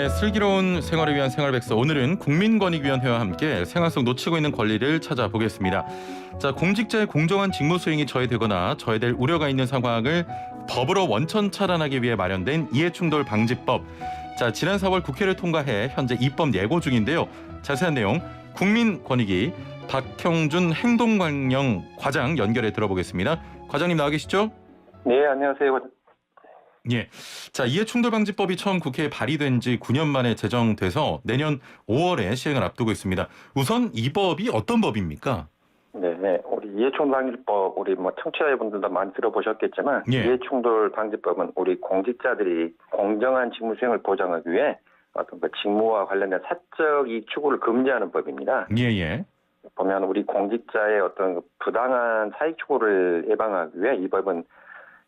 네, 슬기로운 생활을 위한 생활백서 오늘은 국민권익위원회와 함께 생활 속 놓치고 있는 권리를 찾아보겠습니다. 자, 공직자의 공정한 직무 수행이 저해되거나 저해될 우려가 있는 상황을 법으로 원천 차단하기 위해 마련된 이해충돌 방지법. 자, 지난 4월 국회를 통과해 현재 입법 예고 중인데요. 자세한 내용 국민권익위 박형준 행동관령 과장 연결해 들어보겠습니다. 과장님 나와 계시죠? 네, 안녕하세요. 예. 자, 이해충돌방지법이 처음 국회에 발의된 지 9년 만에 제정돼서 내년 5월에 시행을 앞두고 있습니다. 우선 이 법이 어떤 법입니까? 네, 네. 우리 이해충돌방지법 우리 뭐 청취자분들도 많이 들어보셨겠지만 예. 이해충돌방지법은 우리 공직자들이 공정한 직무 수행을 보장하기 위해 어떤 그 직무와 관련된 사적 이익 추구를 금지하는 법입니다. 예, 예. 보면 우리 공직자의 어떤 그 부당한 사익 추구를 예방하기 위해 이 법은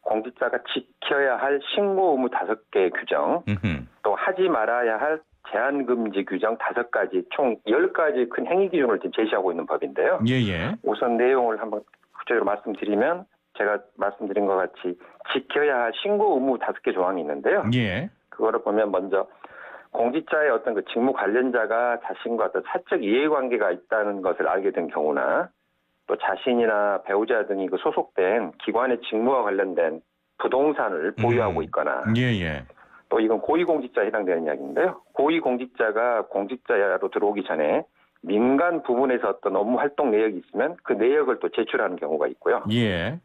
공직자가 지켜야 할 신고 의무 다섯 개 규정, 음흠. 또 하지 말아야 할 제한 금지 규정 다섯 가지 총 열 가지 큰 행위 기준을 지금 제시하고 있는 법인데요. 예, 예. 우선 내용을 한번 구체적으로 말씀드리면 제가 말씀드린 것 같이 지켜야 할 신고 의무 다섯 개 조항이 있는데요. 예. 그거를 보면 먼저 공직자의 어떤 그 직무 관련자가 자신과 어떤 사적 이해관계가 있다는 것을 알게 된 경우나 또 자신이나 배우자 등이 그 소속된 기관의 직무와 관련된 부동산을 보유하고 음. 있거나 예, 예. 또 이건 고위공직자에 해당되는 이야기인데요. 고위공직자가 공직자로 들어오기 전에 민간 부분에서 어떤 업무 활동 내역이 있으면 그 내역을 또 제출하는 경우가 있고요. 예.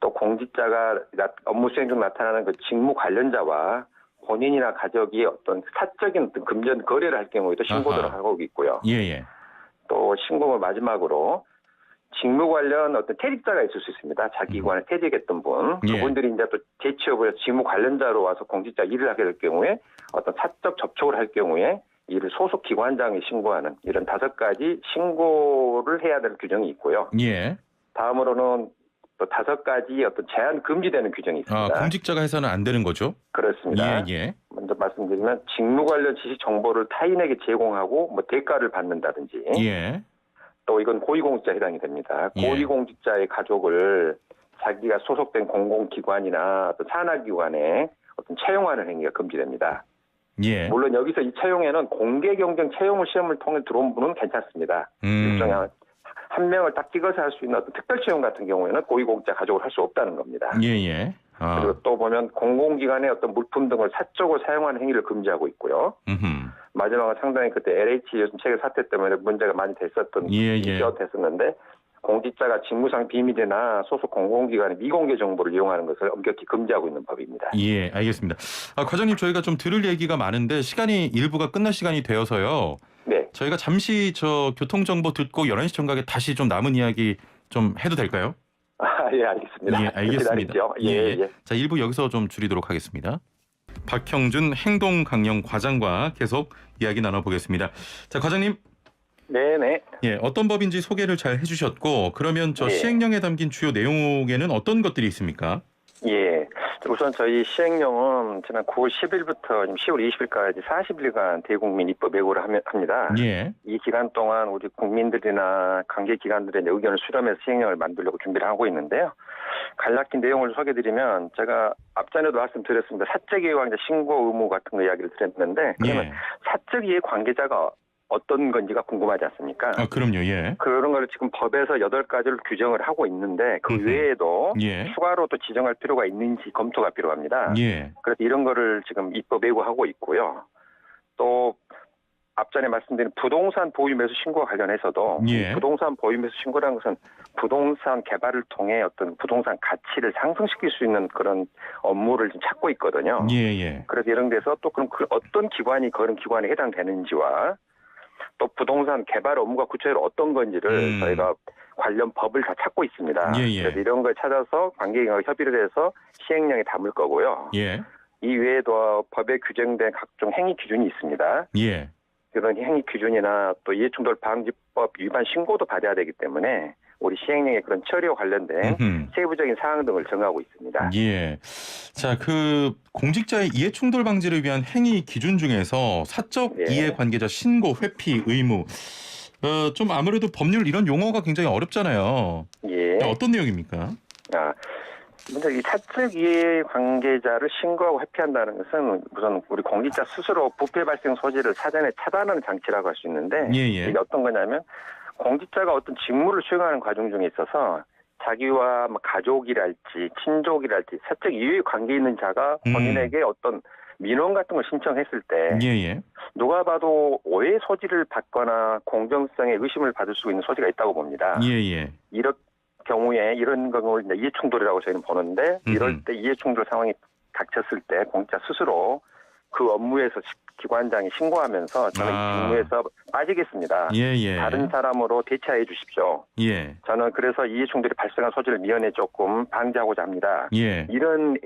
또 공직자가 나- 업무 수행 중 나타나는 그 직무 관련자와 본인이나 가족이 어떤 사적인 어떤 금전 거래를 할 경우에도 신고를 아하. 하고 있고요. 예, 예. 또 신고를 마지막으로 직무 관련 어떤 퇴직자가 있을 수 있습니다. 자기 기관에 퇴직했던 분. 예. 그분들이 이제 또 재취업을 해서 직무 관련자로 와서 공직자 일을 하게 될 경우에 어떤 사적 접촉을 할 경우에 이를 소속 기관장에 신고하는 이런 다섯 가지 신고를 해야 될 규정이 있고요. 예. 다음으로는 또 다섯 가지 어떤 제한 금지되는 규정이 아, 있습니다. 공직자가 해서는 안 되는 거죠? 그렇습니다. 예, 예. 먼저 말씀드리면 직무 관련 지식 정보를 타인에게 제공하고 뭐 대가를 받는다든지 예. 또 이건 고위공직자에 해당이 됩니다. 예. 고위공직자의 가족을 자기가 소속된 공공기관이나 어떤 산하기관에 어떤 채용하는 행위가 금지됩니다. 예. 물론 여기서 이 채용에는 공개 경쟁 채용을 시험을 통해 들어온 분은 괜찮습니다. 음. 일종의 한- 한 명을 딱 찍어서 할 수 있는 어떤 특별 채용 같은 경우에는 고위공직자 가족을 할 수 없다는 겁니다. 예, 예. 아. 그리고 또 보면 공공기관의 어떤 물품 등을 사적으로 사용하는 행위를 금지하고 있고요. 음흠. 마지막은 상당히 그때 LH 요즘 체계 사태 때문에 문제가 많이 됐었던 예, 예. 이었했었는데 공직자가 직무상 비밀이나 소속 공공기관의 미공개 정보를 이용하는 것을 엄격히 금지하고 있는 법입니다. 예, 알겠습니다. 아, 과장님 저희가 좀 들을 얘기가 많은데 시간이 일부가 끝날 시간이 되어서요. 네, 저희가 잠시 저 교통 정보 듣고 11시 정각에 다시 좀 남은 이야기 좀 해도 될까요? 아, 예, 알겠습니다. 예, 알겠습니다. 기다리죠. 예, 예, 예. 자, 일부 여기서 좀 줄이도록 하겠습니다. 박형준 행동강령 과장과 계속 이야기 나눠보겠습니다. 자, 과장님, 네, 네. 예, 어떤 법인지 소개를 잘 해주셨고, 그러면 저 예. 시행령에 담긴 주요 내용에는 어떤 것들이 있습니까? 예. 우선 저희 시행령은 지난 9월 10일부터 10월 20일까지 40일간 대국민 입법 예고를 합니다. 예, 이 기간 동안 우리 국민들이나 관계 기관들의 의견을 수렴해서 시행령을 만들려고 준비를 하고 있는데요. 간략히 내용을 소개드리면 제가 앞전에도 말씀드렸습니다. 사적 이해 관계 신고 의무 같은 거 이야기를 드렸는데 그러면 예. 사적 이해 관계자가 어떤 건지가 궁금하지 않습니까? 아, 그럼요, 예. 그런 걸 지금 법에서 여덟 가지를 규정을 하고 있는데 그 음흠. 외에도 예. 추가로 또 지정할 필요가 있는지 검토가 필요합니다. 예. 그래서 이런 거를 지금 입법 예고하고 있고요. 또 앞전에 말씀드린 부동산 보유 매수 신고와 관련해서도 예. 부동산 보유 매수 신고라는 것은 부동산 개발을 통해 어떤 부동산 가치를 상승시킬 수 있는 그런 업무를 지금 찾고 있거든요. 예, 예. 그래서 이런 데서 또 그럼 그 어떤 기관이 그런 기관에 해당되는지와 또 부동산 개발 업무가 구체적으로 어떤 건지를 음. 저희가 관련 법을 다 찾고 있습니다. 예, 예. 그래서 이런 걸 찾아서 관계기관과 협의를 해서 시행령에 담을 거고요. 예. 이 외에도 법에 규정된 각종 행위 기준이 있습니다. 예. 그런 행위 기준이나 또 이해충돌 방지법 위반 신고도 받아야 되기 때문에 우리 시행령의 그런 처리와 관련된 음흠. 세부적인 사항 등을 정하고 있습니다. 예. 자, 그 공직자의 이해 충돌 방지를 위한 행위 기준 중에서 사적 예. 이해 관계자 신고 회피 의무 어, 좀 아무래도 법률 이런 용어가 굉장히 어렵잖아요. 예. 어떤 내용입니까? 아, 먼저 이 사적 이해 관계자를 신고하고 회피한다는 것은 우선 우리 공직자 스스로 부패 발생 소지를 사전에 차단하는 장치라고 할 수 있는데 예, 예. 이게 어떤 거냐면 공직자가 어떤 직무를 수행하는 과정 중에 있어서 자기와 뭐 가족이랄지 친족이랄지 사적 이해 관계 있는 자가 음. 본인에게 어떤 민원 같은 걸 신청했을 때 예, 예. 누가 봐도 오해 소지를 받거나 공정성에 의심을 받을 수 있는 소지가 있다고 봅니다. 예, 예. 이런 경우에 이런 경우를 이제 이해충돌이라고 저희는 보는데 이럴. 때 이해충돌 상황이 닥쳤을 때 공직자 스스로 그 업무에서 시- 기관장이 신고하면서 저는 이 아. 직무에서 빠지겠습니다. 예, 예. 다른 사람으로 대체해 주십시오. 예. 저는 그래서 이해충돌이 발생한 소지를 미연에 조금 방지하고자 합니다. 예. 이런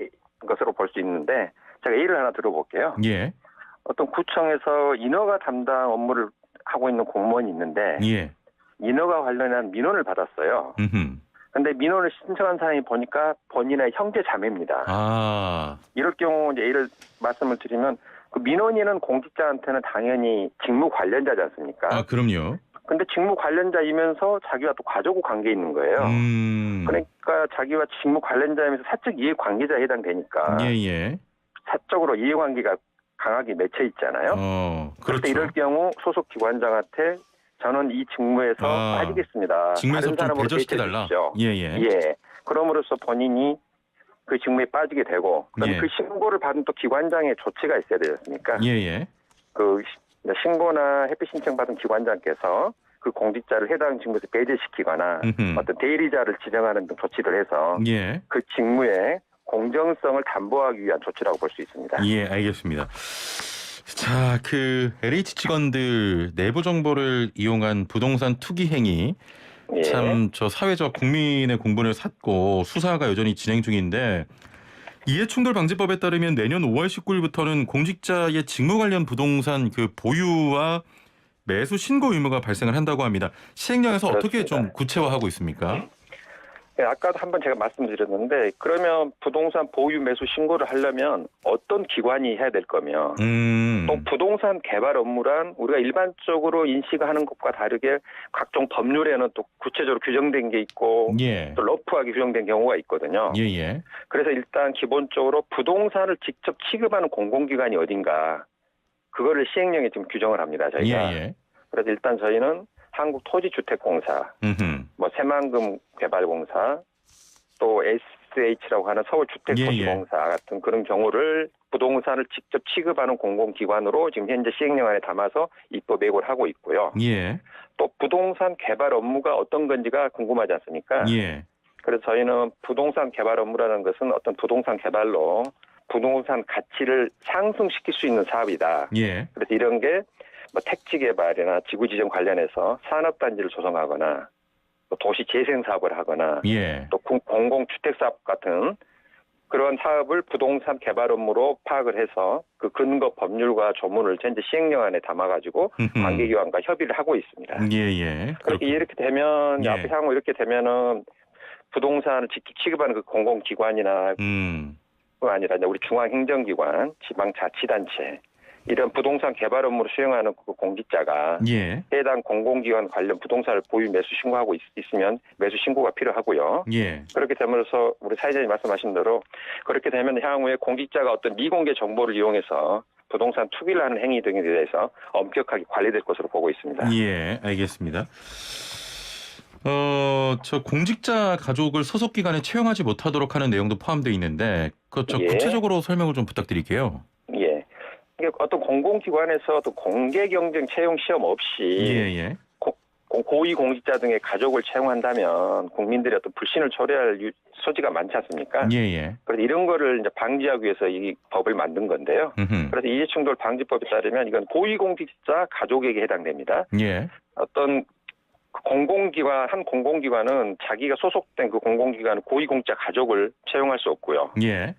것으로 볼 수 있는데 제가 예를 하나 들어볼게요. 예. 어떤 구청에서 인허가 담당 업무를 하고 있는 공무원이 있는데 예. 인허가 관련한 민원을 받았어요. 음흠. 근데 민원을 신청한 사람이 보니까 본인의 형제 자매입니다. 아. 이럴 경우 이제 예를 말씀을 드리면 그 민원인은 공직자한테는 당연히 직무 관련자지 않습니까? 아, 그럼요. 근데 직무 관련자이면서 자기와 또 가족 관계에 있는 거예요. 음. 그러니까 자기와 직무 관련자이면서 사적 이해 관계자에 해당되니까 예, 예. 사적으로 이해 관계가 강하게 맺혀 있잖아요. 어, 그렇죠. 때 이럴 경우 소속 기관장한테 저는 이 직무에서 아, 빠지겠습니다. 직무에서 다른 좀 사람으로 배제시켜달라. 대체해 주십시오. 예, 예. 예. 그럼으로써 본인이 그 직무에 빠지게 되고 그럼 예. 그 신고를 받은 또 기관장의 조치가 있어야 되지 않습니까? 예, 예. 그 시- 신고나 회피 신청 받은 기관장께서 그 공직자를 해당 직무에서 배제시키거나 음흠. 어떤 대리자를 지정하는 등 조치를 해서 예. 그 직무의 공정성을 담보하기 위한 조치라고 볼 수 있습니다. 예, 알겠습니다. 자, 그 LH 직원들 내부 정보를 이용한 부동산 투기 행위 예. 참 저 사회적 국민의 공분을 샀고 수사가 여전히 진행 중인데 이해충돌 방지법에 따르면 내년 5월 19일부터는 공직자의 직무 관련 부동산 그 보유와 매수 신고 의무가 발생을 한다고 합니다. 시행령에서 어떻게 좀 그렇습니다. 구체화하고 있습니까? 예, 아까도 한번 제가 말씀드렸는데 그러면 부동산 보유 매수 신고를 하려면 어떤 기관이 해야 될 거며 음. 또 부동산 개발 업무란 우리가 일반적으로 인식하는 것과 다르게 각종 법률에는 또 구체적으로 규정된 게 있고 예. 또 러프하게 규정된 경우가 있거든요. 예, 예. 그래서 일단 기본적으로 부동산을 직접 취급하는 공공기관이 어딘가 그거를 시행령에 지금 규정을 합니다. 예, 저희가. 예. 그래서 일단 저희는 한국토지주택공사, 음흠. 뭐 새만금 개발공사, 또 SH라고 하는 서울주택도시공사 같은 그런 경우를 부동산을 직접 취급하는 공공기관으로 지금 현재 시행령 안에 담아서 입법 예고를 하고 있고요. 예. 또 부동산 개발 업무가 어떤 건지가 궁금하지 않습니까? 예. 그래서 저희는 부동산 개발 업무라는 것은 어떤 부동산 개발로 부동산 가치를 상승시킬 수 있는 사업이다. 예. 그래서 이런 게 뭐 택지 개발이나 지구 지정 관련해서 산업 단지를 조성하거나 또 도시 재생 사업을 하거나 예. 또 공- 공공주택 사업 같은 그런 사업을 부동산 개발 업무로 파악을 해서 그 근거 법률과 조문을 현재 시행령 안에 담아가지고. 관계기관과 협의를 하고 있습니다. 예, 예. 그렇게 이렇게 되면 예. 앞에 향후 이렇게 되면은 부동산을 취급하는 그 공공기관이나 음. 뿐 아니라 이제 우리 중앙행정기관, 지방자치단체 이런 부동산 개발 업무를 수행하는 그 공직자가 예. 해당 공공기관 관련 부동산을 보유 매수 신고하고 있, 으면 매수 신고가 필요하고요. 예. 그렇게 되면서 우리 사회자님 말씀하신 대로 그렇게 되면 향후에 공직자가 어떤 미공개 정보를 이용해서 부동산 투기를 하는 행위 등에 대해서 엄격하게 관리될 것으로 보고 있습니다. 예, 알겠습니다. 어, 저 공직자 가족을 소속 기관에 채용하지 못하도록 하는 내용도 포함되어 있는데 그저 예. 구체적으로 설명을 좀 부탁드릴게요. 예. 이게 어떤 공공기관에서 어떤 공개 경쟁 채용 시험 없이 예, 예. 고- 고위 공직자 등의 가족을 채용한다면 국민들의 어떤 불신을 초래할 유- 소지가 많지 않습니까? 예, 예. 그래서 이런 거를 이제 방지하기 위해서 이 법을 만든 건데요. 음흠. 그래서 이해충돌 방지법에 따르면 이건 고위 공직자 가족에게 해당됩니다. 예. 어떤 그 공공기관 한 공공기관은 자기가 소속된 그 공공기관 고위 공직자 가족을 채용할 수 없고요. 예.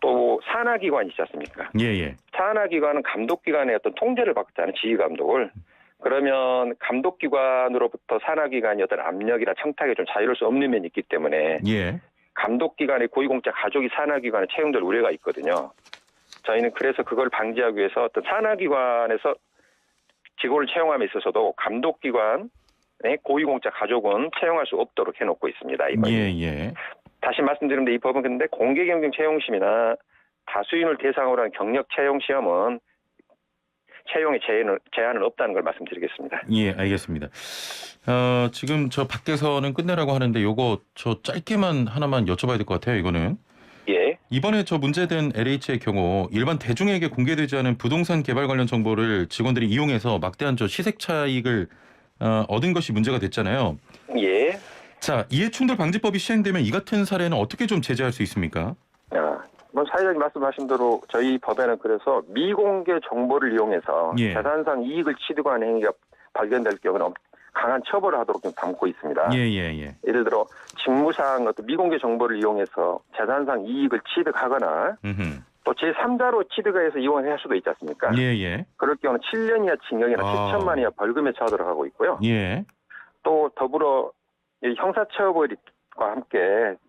또 산하기관 있지 않습니까? 예, 예. 산하기관은 감독기관의 어떤 통제를 받잖아요. 지휘감독을. 그러면 감독기관으로부터 산하기관이 어떤 압력이나 청탁에 좀 자유로울 수 없는 면이 있기 때문에 예. 감독기관의 고위공직자 가족이 산하기관에 채용될 우려가 있거든요. 저희는 그래서 그걸 방지하기 위해서 어떤 산하기관에서 직원을 채용함에 있어서도 감독기관의 고위공직자 가족은 채용할 수 없도록 해놓고 있습니다. 이번에. 예, 예. 다시 말씀드리는데 이 법은 근데 공개 경쟁 채용심이나 다수인을 대상으로 한 경력 채용 시험은 채용의 제한은, 제한은 없다는 걸 말씀드리겠습니다. 예, 알겠습니다. 어, 지금 저 밖에서는 끝내라고 하는데 요거 저 짧게만 하나만 여쭤봐야 될 것 같아요. 이거는 예. 이번에 저 문제된 LH의 경우 일반 대중에게 공개되지 않은 부동산 개발 관련 정보를 직원들이 이용해서 막대한 저 시색 차익을 어, 얻은 것이 문제가 됐잖아요. 예. 자, 이해충돌 방지법이 시행되면 이 같은 사례는 어떻게 좀 제재할 수 있습니까? 아, 뭐 사회자님 말씀하신 대로 저희 법에는 그래서 미공개 정보를 이용해서 예. 재산상 이익을 취득하는 행위가 발견될 경우는 엄- 강한 처벌을 하도록 좀 담고 있습니다. 예, 예, 예. 예를 들어 직무상 어떤 미공개 정보를 이용해서 재산상 이익을 취득하거나 음흠. 또 제3자로 취득해서 이용할 수도 있지 않습니까? 예, 예. 그럴 경우는 7년 이하 징역이나 아. 7천만 원 이하 벌금에 처하도록 하고 있고요. 예. 또 더불어 이 형사처벌과 함께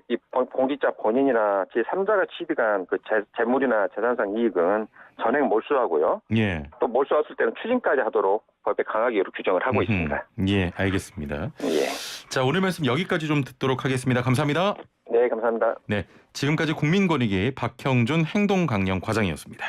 이 본- 공직자 본인이나 제3자가 취득한 그 재, 재물이나 재산상 이익은 전액 몰수하고요. 예. 또 몰수했을 때는 추징까지 하도록 법에 강하게 규정을 하고 음흠. 있습니다. 예, 알겠습니다. 예. 자, 오늘 말씀 여기까지 좀 듣도록 하겠습니다. 감사합니다. 네, 감사합니다. 지금까지 국민권익위 박형준 행동강령 과장이었습니다.